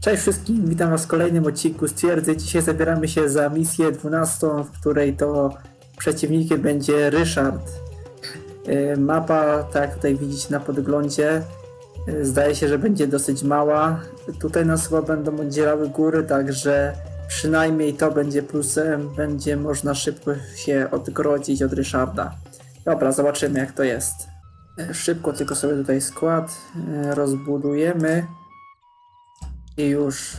Cześć wszystkim, witam was w kolejnym odcinku z Twierdzy. Dzisiaj zabieramy się za misję 12, w której to przeciwnikiem będzie Ryszard. Yy, Mapa, tak jak tutaj widzicie na podglądzie, yy, zdaje się, że będzie dosyć mała. Tutaj nas chyba będą oddzielały góry, także przynajmniej to będzie plusem. Będzie można szybko się odgrodzić od Ryszarda. Dobra, zobaczymy jak to jest. Yy, Szybko tylko sobie tutaj skład rozbudujemy. I już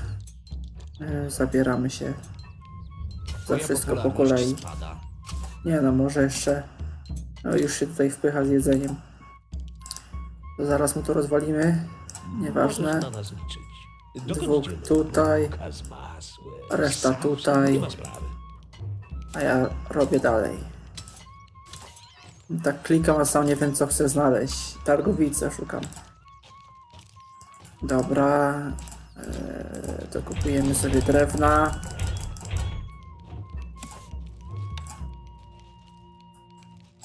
e, zabieramy się za wszystko po kolei. Nie no, może jeszcze. No już się tutaj wpycha z jedzeniem. To zaraz mu to rozwalimy. Nieważne. Dwóch tutaj, reszta tutaj. A ja robię dalej. Tak klikam, a sam nie wiem co chcę znaleźć. Targowicę szukam. Dobra. Eee, to kupujemy sobie drewna.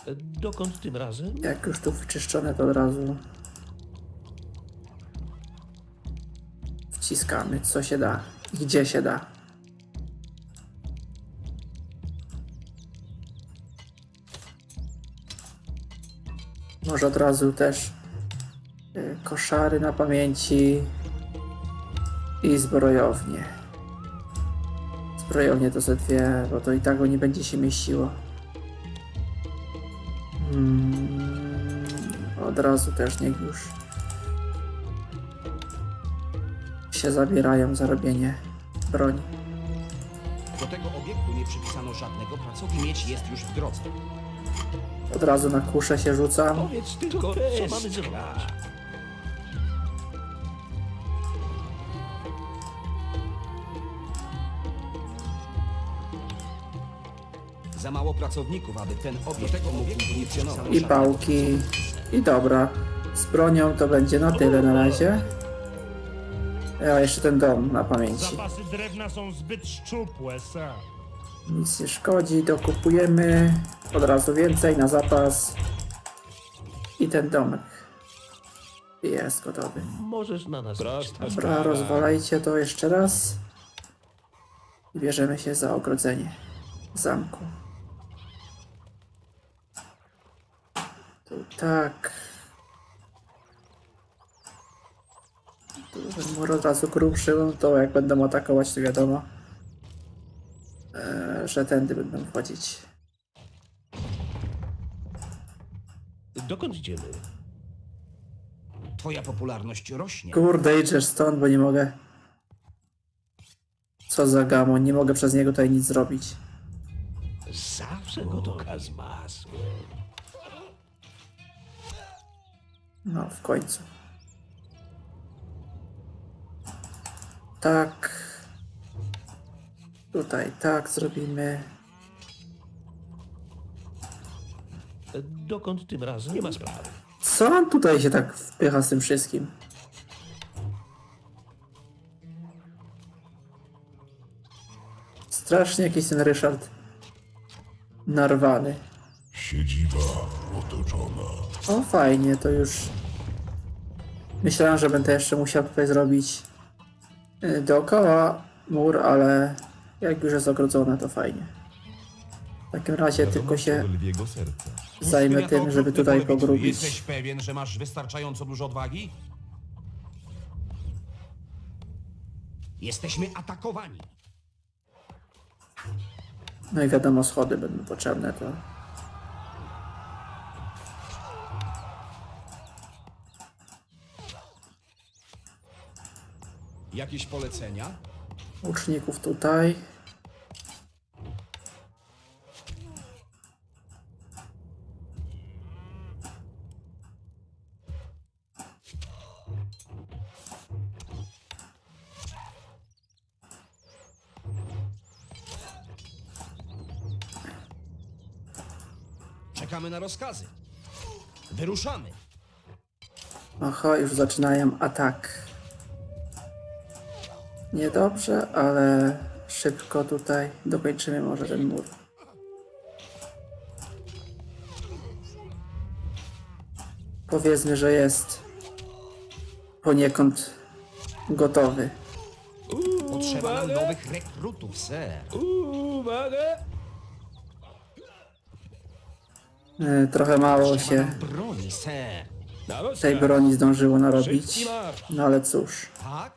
E, Dokąd tym razem? Jak już tu wyczyszczone, to od razu wciskamy, co się da i gdzie się da. Może od razu też y, koszary na pamięci i zbrojownie. Zbrojownie to ze dwie, bo to i tak go nie będzie się mieściło. Mm, od razu też niech już się zabierają za robienie broni. Do tego obiektu nie przypisano żadnego pracowni. Mieć jest już w drodze. Od razu na kuszę się rzucam. Powiedz tylko, co mamy zrobić. Za mało pracowników, aby ten obiekt tego mógł funkcjonować. I pałki. I dobra. Z bronią to będzie na tyle na razie. A jeszcze ten dom na pamięci. Zapasy drewna są zbyt szczupłe, sam. Nic nie szkodzi, dokupujemy. Od razu więcej na zapas. I ten domek. Jest gotowy. Możesz na nas liczyć. Dobra, rozwalajcie to jeszcze raz. I bierzemy się za ogrodzenie zamku. Tu tak. Mur od razu kruszył, to jak będą atakować, to wiadomo, e, że tędy będą wchodzić. Dokąd idziemy? Twoja popularność rośnie. Kurde, idziesz stąd, bo nie mogę. Co za gamon, nie mogę przez niego tutaj nic zrobić. Zawsze gotówka z masłem. No, w końcu. Tak. Tutaj tak zrobimy. Dokąd tym razem? Nie ma sprawy. Co on tutaj się tak wpycha z tym wszystkim? Strasznie jakiś ten Ryszard narwany. Siedziba otoczona. O, fajnie, to już. Myślałem, że będę jeszcze musiał tutaj zrobić y, dookoła mur, ale jak już jest ogrodzone, to fajnie. W takim razie tylko się zajmę tym, żeby tutaj Jesteś pogrubić. pewien, że masz wystarczająco dużo odwagi? Jesteśmy atakowani. No i wiadomo, schody będą potrzebne, to Jakieś polecenia? łuczników tutaj. Czekamy na rozkazy. Wyruszamy. Aha, już zaczynają atak. Niedobrze, ale szybko tutaj dokończymy może ten mur. Powiedzmy, że jest poniekąd gotowy. Potrzeba nam nowych rekrutów, ser. Uwaga! E, trochę mało się broni, tej broni zdążyło narobić. No ale cóż, Tak?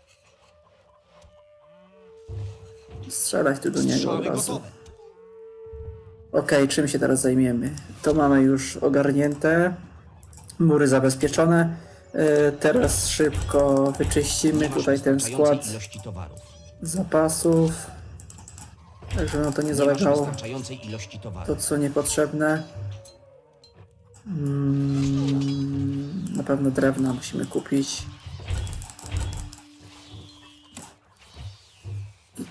Strzelać tu do niego od razu. Okej, czym się teraz zajmiemy? To mamy już ogarnięte, mury zabezpieczone. E, Teraz szybko wyczyścimy tutaj ten skład zapasów, tak żeby no to nie zalegało ilości to co niepotrzebne. Mm, na pewno drewna musimy kupić.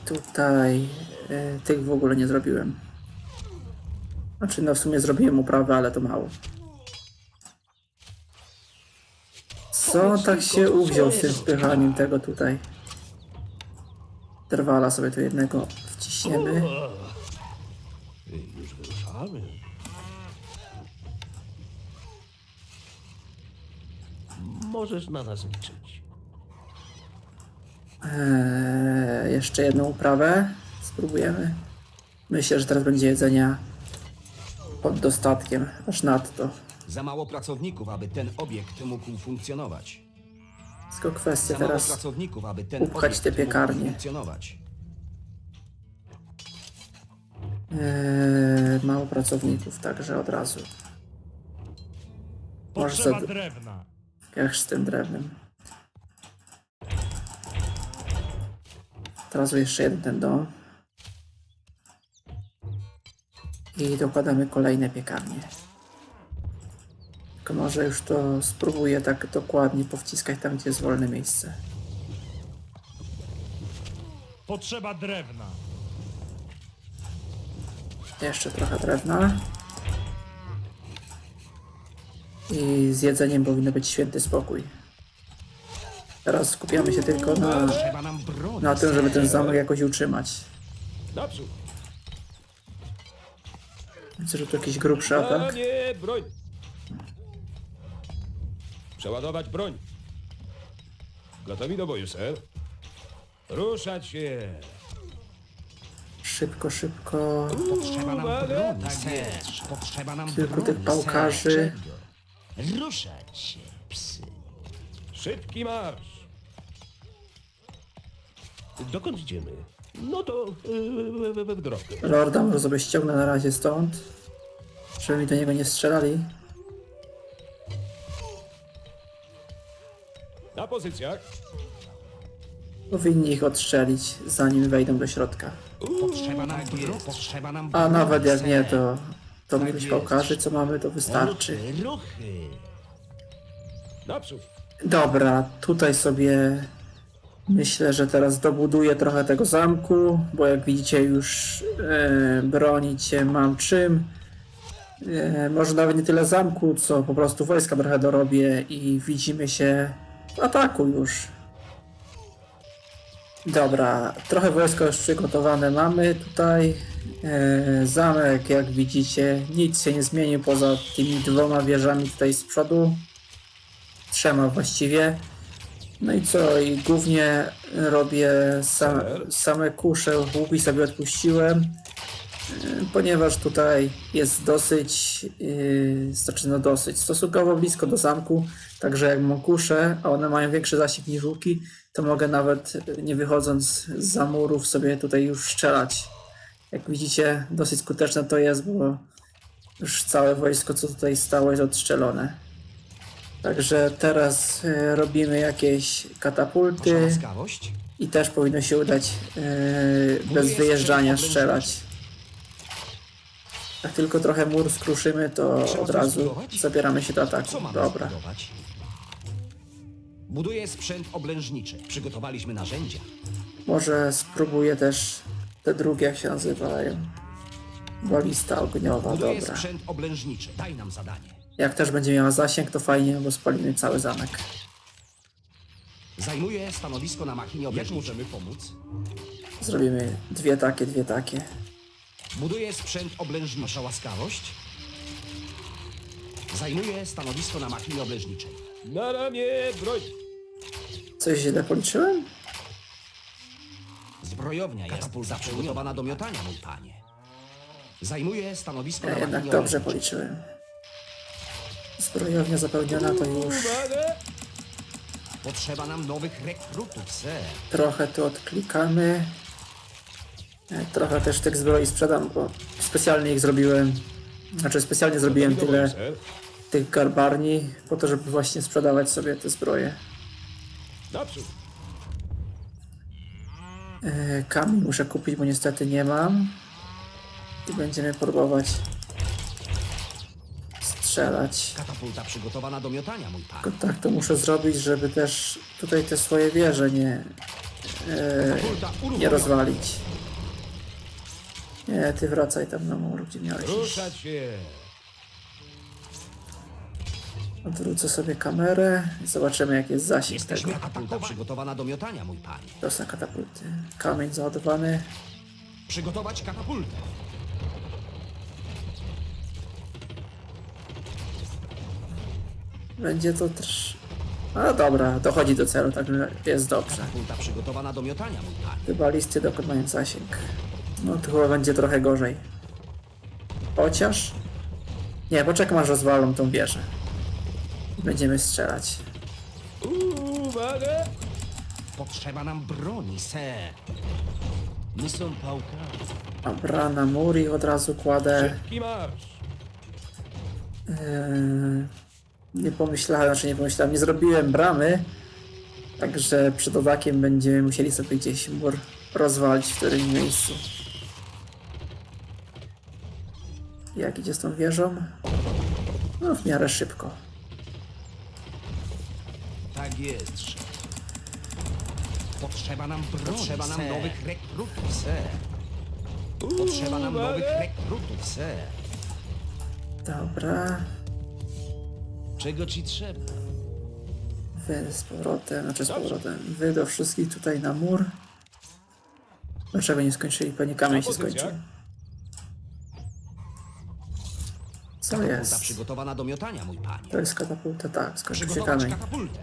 Tutaj e, tych w ogóle nie zrobiłem. Znaczy no w sumie zrobiłem uprawę, ale to mało. Co on tak się uwziął z tym spychaniem tego tutaj? Drwala sobie tu jednego wciśniemy. Już wyruszamy. Możesz na nas liczyć. Eee, jeszcze jedną uprawę spróbujemy. Myślę, że teraz będzie jedzenia pod dostatkiem, aż nadto. Za mało pracowników, aby ten obiekt mógł funkcjonować. Tylko kwestia Za mało teraz pracowników, aby ten upchać obiekt te mógł piekarnie. funkcjonować. eee, mało pracowników, także od razu. Może Potrzeba za- drewna. Jak z tym drewnem. Teraz jeszcze jeden ten dom. I dokładamy kolejne piekarnie. Tylko może już to spróbuję tak dokładnie powciskać tam, gdzie jest wolne miejsce. Potrzeba drewna. Jeszcze trochę drewna. I z jedzeniem powinno być święty spokój. Teraz skupiamy się tylko na, na tym, żeby ten zamek jakoś utrzymać. Naprzód! Myślę, że to jakiś grubszy atak. broń! Przeładować broń. Gotowi do boju, ser. Ruszać się. Szybko, szybko. Potrzeba nam Uwaga! broni, Tak ser. jest. Potrzeba nam Kilku broni, tych pałkarzy. Ruszać się, psy. Szybki marsz. Dokąd idziemy? No to yy, w drogę. Lorda może sobie ściągnę na razie stąd. Żeby mi do niego nie strzelali. Na pozycjach. Powinni ich odstrzelić, zanim wejdą do środka. Potrzeba nam broni, potrzeba nam A nawet jak nie, to to Tak ilość jest. pałkarzy, co mamy, to wystarczy. Ruchy, ruchy. Naprzód. Dobra, tutaj sobie myślę, że teraz dobuduję trochę tego zamku, bo jak widzicie już e, bronić się mam czym. E, może nawet nie tyle zamku, co po prostu wojska trochę dorobię i widzimy się w ataku już. Dobra, trochę wojska już przygotowane mamy tutaj. E, zamek, jak widzicie, nic się nie zmienił poza tymi dwoma wieżami tutaj z przodu trzema właściwie. No i co, i głównie robię sa, same kusze, łuki sobie odpuściłem, yy, ponieważ tutaj jest dosyć, yy, znaczy no dosyć, stosunkowo blisko do zamku, także jak mam kusze, a one mają większy zasięg niż łuki, to mogę nawet yy, nie wychodząc za murów sobie tutaj już strzelać. Jak widzicie, dosyć skuteczne to jest, bo już całe wojsko, co tutaj stało, jest odstrzelone. Także teraz e, robimy jakieś katapulty łaskawość? i też powinno się udać e, bez wyjeżdżania strzelać. Jak tylko trochę mur skruszymy, to od razu zabieramy się do ataku. Co mamy Dobra. zbudować? Buduję sprzęt oblężniczy. Przygotowaliśmy narzędzia. Może spróbuję też te drugie, jak się nazywają. Balista ogniowa, Buduję dobra. sprzęt oblężniczy. Daj nam zadanie. Jak też będzie miała zasięg, to fajnie, bo spalimy cały zamek. Zajmuję stanowisko na machinie. Jak możemy pomóc? Zrobimy dwie takie, dwie takie. Buduję sprzęt oblężniczy. Wasza łaskawość? Zajmuję stanowisko na machinie oblężniczej. Na ramię, broń. Coś źle policzyłem? Zbrojownia jest przygotowana do miotania, mój panie. Zajmuję stanowisko Ja na jednak machinie dobrze orężnej. policzyłem. Zbrojownia zapełniona to już Potrzeba nam nowych rekrutów, ser. trochę tu odklikamy. E, Trochę też tych zbroi sprzedam, bo specjalnie ich zrobiłem. Znaczy specjalnie zrobiłem tyle tych garbarni po to, żeby właśnie sprzedawać sobie te zbroje. Naprzód. E, Kamień muszę kupić, bo niestety nie mam. I będziemy próbować strzelać. Katapulta przygotowana do miotania, mój. Tylko tak to muszę zrobić, żeby też tutaj te swoje wieże nie, Katapulta nie uruchomiona. rozwalić. Nie, ty wracaj tam na mur, gdzie miałeś iść. Ruszać się. Odwrócę sobie kamerę i zobaczymy jak jest zasięg Jesteśmy tego. katapulta przygotowana do miotania, mój panie. Katapulty. Kamień załadowany. Przygotować katapultę. Będzie to też... A dobra, dochodzi do celu, tak jest dobrze. Katapulta przygotowana do miotania, mój panie. Chyba listy dokonają zasięg. No to chyba będzie trochę gorzej. Chociaż... Nie, poczekam aż rozwalą tą wieżę. I Będziemy strzelać. Uwaga! Potrzeba nam broni, ser. My są pałkami. Dobra, na mur i od razu kładę... Szybki marsz. Eee, nie pomyślałem, znaczy nie pomyślałem, nie zrobiłem bramy, także przed odakiem będziemy musieli sobie gdzieś mur rozwalić w którymś miejscu. Jak idzie z tą wieżą? No w miarę szybko. Tak jest, szef. Potrzeba nam broni, Potrzeba nam ser. nowych rekrutów, ser. Potrzeba nam nowych rekrutów, ser. Dobra, Czego ci trzeba? wy z powrotem, znaczy z powrotem, wy do wszystkich tutaj na mur. Dlaczego nie skończyli? Pewnie kamień się pozycja? skończył. Co Katapulta jest? przygotowana do miotania, mój panie. To jest katapulta, tak, skończył się Przygotować kamień. katapultę.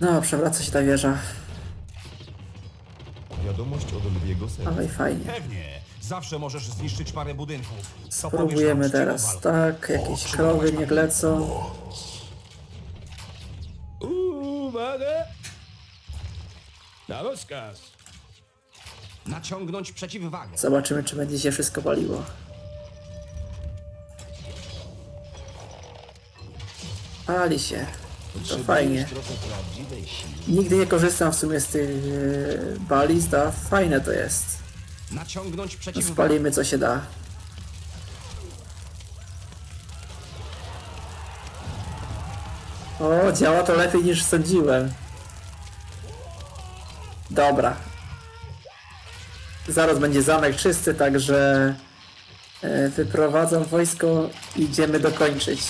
No, przewraca się ta wieża, Wiadomość od Lwiego serca. ale fajnie. Pewnie. Zawsze możesz zniszczyć parę budynków. Co powiesz uczciwą teraz, walkę? tak, jakieś krowy niech lecą. Uwaga! Na rozkaz. Naciągnąć przeciwwagę. Zobaczymy, czy będzie się wszystko paliło. Pali się. To fajnie. Nigdy nie korzystam w sumie z tych e, balist, a fajne to jest. Naciągnąć. Spalimy co się da. O, działa to lepiej niż sądziłem. Dobra. Zaraz będzie zamek czysty, także e, wyprowadzam wojsko i idziemy dokończyć.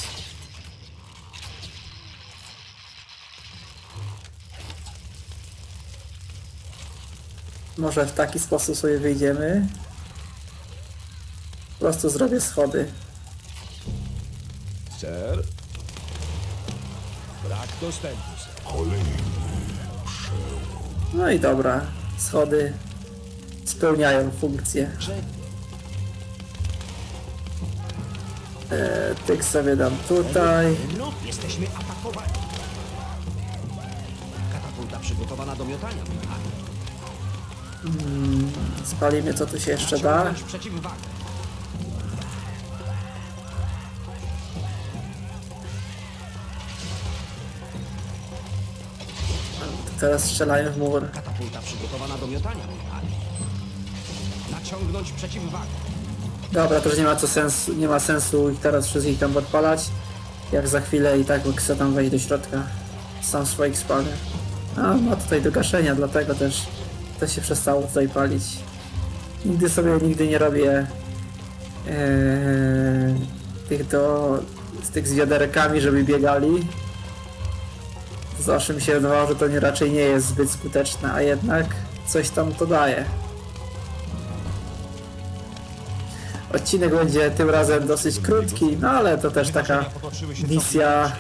Może w taki sposób sobie wyjdziemy. Po prostu zrobię schody. Ser. Brak dostępu, ser. No i dobra, schody spełniają funkcję. E, tych sobie dam tutaj. Jesteśmy atakowani. Katapulta przygotowana do miotania, panie. Spalimy co tu się jeszcze da. Teraz strzelają w mur. Katapulta przygotowana do miotania. Naciągnąć przeciwwagę. Dobra, to już nie ma co sensu, nie ma sensu ich teraz wszystkich tam odpalać. Jak za chwilę i tak chcę tam wejść do środka. Sam swoich spalę. A, ma tutaj do gaszenia, dlatego też to się przestało tutaj palić. Nigdy sobie, nigdy nie robię ee, tych do, z tych z wiaderkami, żeby biegali. Zawsze mi się wydawało, że to nie, raczej nie jest zbyt skuteczne, a jednak coś tam to daje. Odcinek będzie tym razem dosyć krótki, no ale to też taka misja.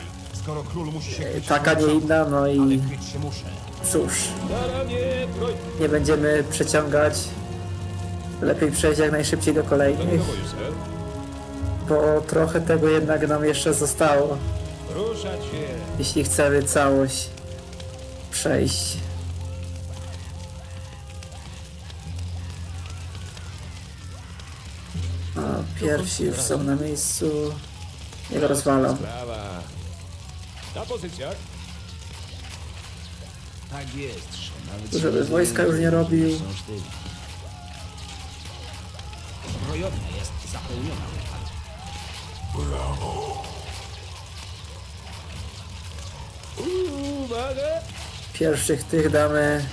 Skoro król musi się kryć, taka, nie inna, no ale i kryć się muszę. cóż, nie będziemy przeciągać. Lepiej przejść jak najszybciej do kolejnych, bo trochę tego jednak nam jeszcze zostało, Ruszać się! jeśli chcemy całość przejść. O, pierwsi już są na miejscu. Nie go rozwalam. Na pozycjach! Tak jest, że nawet Żeby wojska już nie robił. są. Zbrojownia jest zapełniona. Uwaga! Pierwszych tych damy.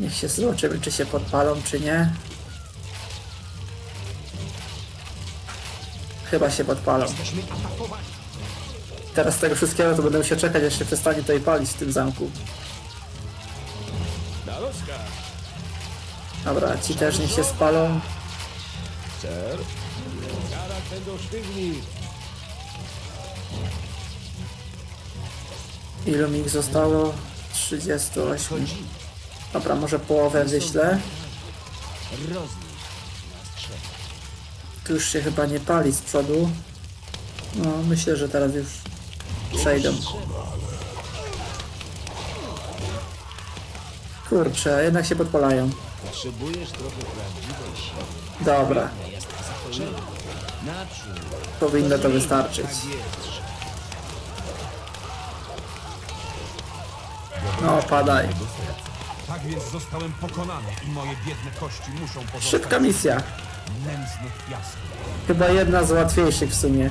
Niech się zobaczymy, czy się podpalą, czy nie. Chyba się podpalą. Jesteśmy atakowani. Teraz z tego wszystkiego to będę musiał czekać, aż się przestanie tutaj palić w tym zamku. Dobra, ci też niech się spalą. Ser? Zaraz będą sztywni! Ilu mi ich zostało? 38. Dobra, może połowę wyślę. Nas. Tu już się chyba nie pali z przodu. No, myślę, że teraz już przejdą. Kurczę, jednak się podpalają. Potrzebujesz trochę prawdziwej siły. Dobra, powinno to wystarczyć. Tak No, padaj. Tak więc zostałem pokonany i moje biedne kości muszą pozostać Szybka misja. Chyba jedna z łatwiejszych w sumie.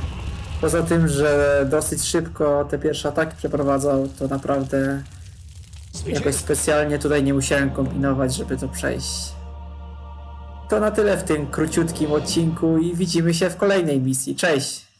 Poza tym, że dosyć szybko te pierwsze ataki przeprowadzał, to naprawdę jakoś specjalnie tutaj nie musiałem kombinować, żeby to przejść. To na tyle w tym króciutkim odcinku i widzimy się w kolejnej misji. Cześć!